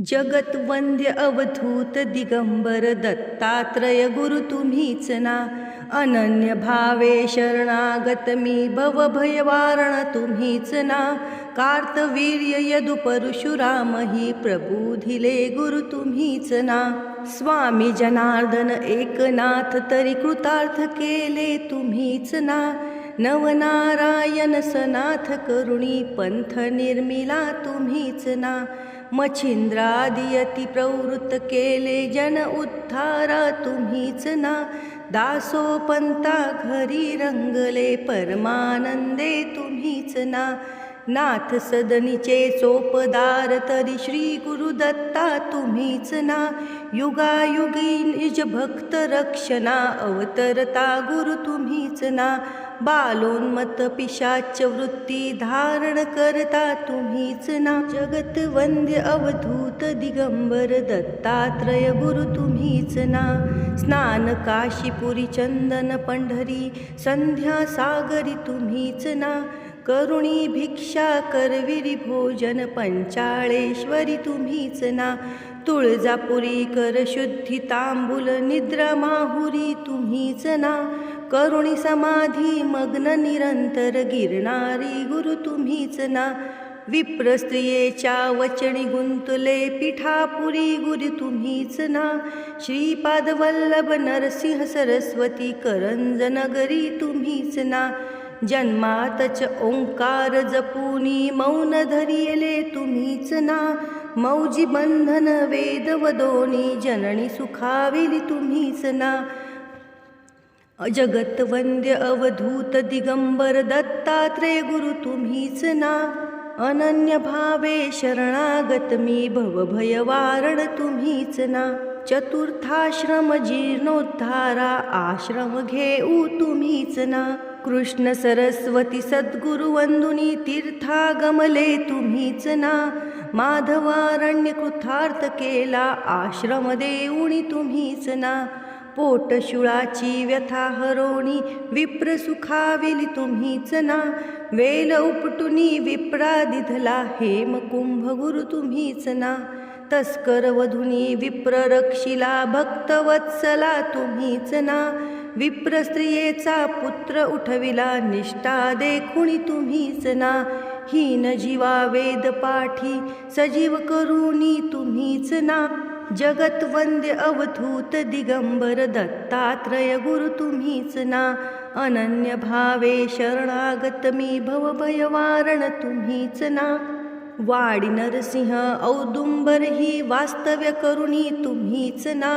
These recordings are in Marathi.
जगतवंद्य अवधूत दिगंबर दत्तात्रय गुरु तुम्हीच ना. अनन्य भावे शरणागत मी भवभयवारण तुम्हीच ना. कार्तवीर्य यदु परशुराम ही प्रबुधिले गुरु तुम्हीच ना. स्वामी जनार्दन एकनाथ तरी कृतार्थ केले तुम्हीच ना. नवनारायण सनाथ करुणी पंथ निर्मिला तुम्हीच ना. मच्छिंद्रादियती प्रवृत्त केले जन उद्धारा तुम्हीच ना। दासोपंता घरी रंगले परमानंदे तुम्हीच ना। नाथ सदनीचे चोपदार तरी श्री गुरुदत्ता तुम्हीच ना. युगायुगी निज भक्त रक्षणा अवतरता गुरु तुम्हीच ना. बालोन्मत पिशाच वृत्ती धारण करता तुम्हीच ना. जगत वंद्य अवधूत दिगंबर दत्तात्रय गुरु तुम्हीच ना. स्नान काशीपुरी चंदन पंढरी संध्या सागरी तुम्हीच ना. करुणी भिक्षा करविरी भोजन पंचाळेश्वरी तुम्हीच ना. तुळजापुरी कर शुद्धी तांबूल निद्रा माहुरी तुम्हीच ना. करुणी समाधी मग्न निरंतर गिरणारी गुरु तुम्हीच ना. विप्रस्त्रियेच्या वचनी गुंतले पिठापुरी गुरु तुम्हीच ना. श्रीपाद वल्लभ नरसिंह सरस्वती करंजनगरी तुम्हीच ना. जन्मातच ओंकार जपूनी मौन धरियले तुम्हीच ना. मौजी बंधन वेद वदोनी जननी सुखाविली तुम्हीच ना. जगत वंद्य अवधूत दिगंबर दत्तात्रय गुरु तुम्हीच ना. अनन्य भावे शरणागत मी भवभयवारण तुम्हीच ना. चतुर्थाश्रम जीर्णोद्धारा आश्रम घेऊ तुम्हीच ना. कृष्ण सरस्वती सद्गुरु वंदुनी तीर्थागमले तुम्हीच ना. माधवारण्य कृथार्थ केला आश्रम देऊणी तुम्हीच ना. पोटशुळाची व्यथा हरोणी विप्र सुखाविली तुम्हीच ना. वेल उपटुनी विप्रा दिधला हेम कुंभगुरु तुम्हीच ना. तस्कर वधुनी विप्र रक्षिला भक्तवत्सला तुम्हीच ना. विप्रस्त्रियेचा पुत्र उठविला निष्ठा देखुणी तुम्हीच ना. हीन जीवा वेद पाठी सजीव करुणी तुम्हीच ना. जगत वंद्य अवधूत दिगंबर दत्तात्रय गुरु तुम्हीच ना. अनन्य भावे शरणागत मी भवभयवारण तुम्हीच ना. वाडी नरसिंह औदुंबर ही वास्तव्य करुणी तुम्हीच ना.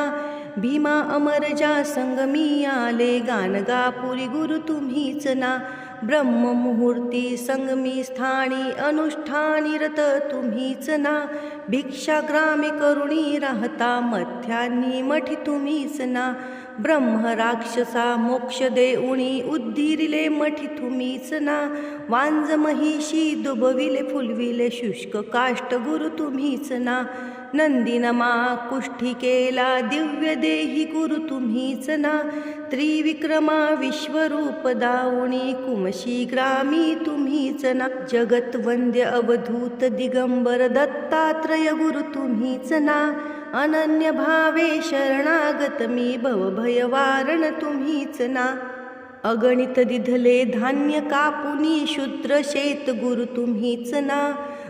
भीमा अमरजा संगमी आले गानगापुरी गुरु तुम्हीच ना. ब्रह्ममुहूर्ती संगमी स्थानी अनुष्ठानी रत तुम्हीच ना. भिक्षाग्रामी करुणी राहता मध्यान्नी मठी तुम्हीच ना. ब्रह्म राक्षसा मोक्ष देऊणी उद्धिरिले मठी तुम्हीच ना. वांज महिषी दुबविले फुलविले शुष्क काष्ट गुरु तुम्हीच ना. नंदिनमा कुष्ठिकेला दिव्य देही गुरु तुम्हीच ना त्रिविक्रमा विश्वरूप दावणी कुमशी ग्रामी तुम्हीच ना जगत वंद्य अवधूत दिगंबर दत्तात्रय गुरु तुम्हीच ना अनन्य भावे शरणागत मी भवभयवारण तुम्हीच ना अगणित दिधले धान्य कापुनी शूद्र शेत गुरु तुम्हीच ना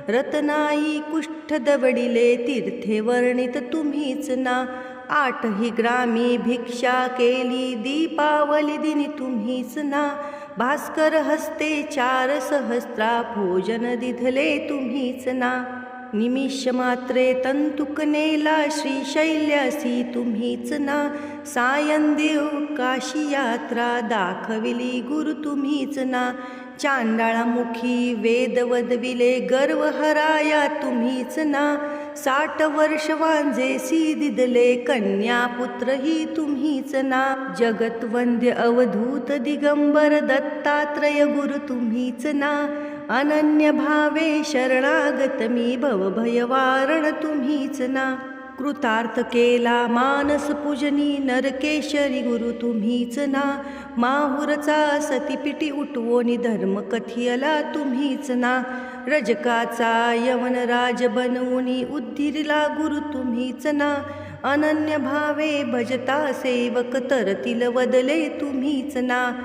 रतनाई कुष्ठ दवडिले तीर्थे वर्णित तुम्हीच ना. आठही ग्रामी भिक्षा केली दीपावली दिनी तुम्हीच ना. भास्कर हस्ते चार सहस्त्रा भोजन दिधले तुम्हीच ना. निमिष मात्रे तंतुकनेला श्रीशैल्यासी तुम्हीच ना. सायनदेव काशी यात्रा दाखविली गुरु तुम्हीच ना. चांडाळामुखी वेदवदविले गर्व हराया तुम्हीच ना. साठ वर्ष वांजेसी दिदले कन्या पुत्र ही तुम्हीच ना. जगत वंद्य अवधूत दिगंबर दत्तात्रय गुरु तुम्हीच ना. अनन्य भावे शरणागत मी भवभयवारण तुम्हीच ना. कृतार्थ केला मानस पूजनी नरकेशरी गुरु तुम्हीच ना. माहुरचा सतीपिटी उठवोनी धर्म कथियला तुम्हीच ना. रजकाचा यवन राज बनवूनी उद्धिरला गुरु तुम्हीच ना. अनन्य भावे भजता सेवक तरतील वदले तुम्हीच ना.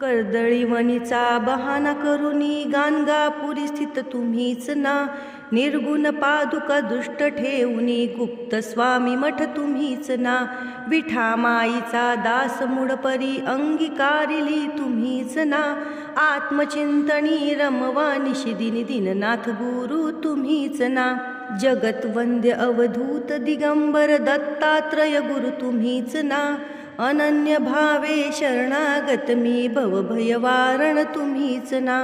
कर्दळीवणीचा बहाना करुनी गाणगापुरी स्थित तुम्हीच ना. निर्गुण पादुका दुष्ट ठेवणी गुप्त स्वामी मठ तुम्हीच ना. विठा माईचा दास मुडपरी अंगीकारिली तुम्हीच ना. आत्मचिंतनी रमवा निशिदिनी दिननाथ गुरु तुम्हीच ना. जगत वंद्य अवधूत दिगंबर दत्तात्रय गुरु तुम्हीच ना. अनन्य भावे शरणागत मी भवभयवारण तुम्हीच ना.